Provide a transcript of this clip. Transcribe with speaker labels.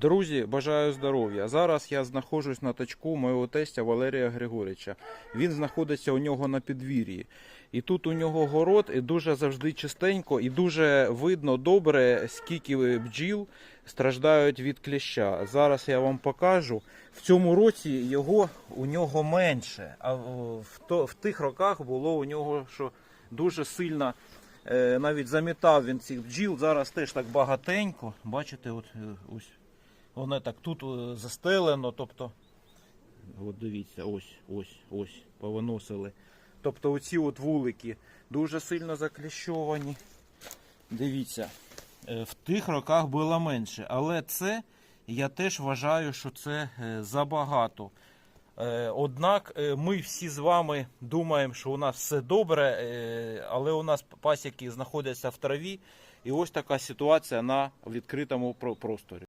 Speaker 1: Друзі, бажаю здоров'я. Зараз я знаходжусь на точку моєго тестя Валерія Григорича. Він знаходиться у нього на підвір'ї. І тут у нього город і дуже завжди чистенько, і дуже видно добре, скільки бджіл страждають від кліща. Зараз я вам покажу. В цьому році його у нього менше. А в, в, то- в тих роках було у нього що дуже сильно. Е, навіть замітав він цих бджіл. Зараз теж так багатенько. Бачите, от е, ось воно так тут е, застелено. Тобто, от дивіться, ось, ось, ось, повиносили. Тобто оці от вулики дуже сильно закліщовані. Дивіться, е, в тих роках було менше. Але це я теж вважаю, що це е, забагато. Однак ми всі з вами думаємо, що у нас все добре, але у нас пасіки знаходяться в траві, і ось така ситуація на відкритому просторі.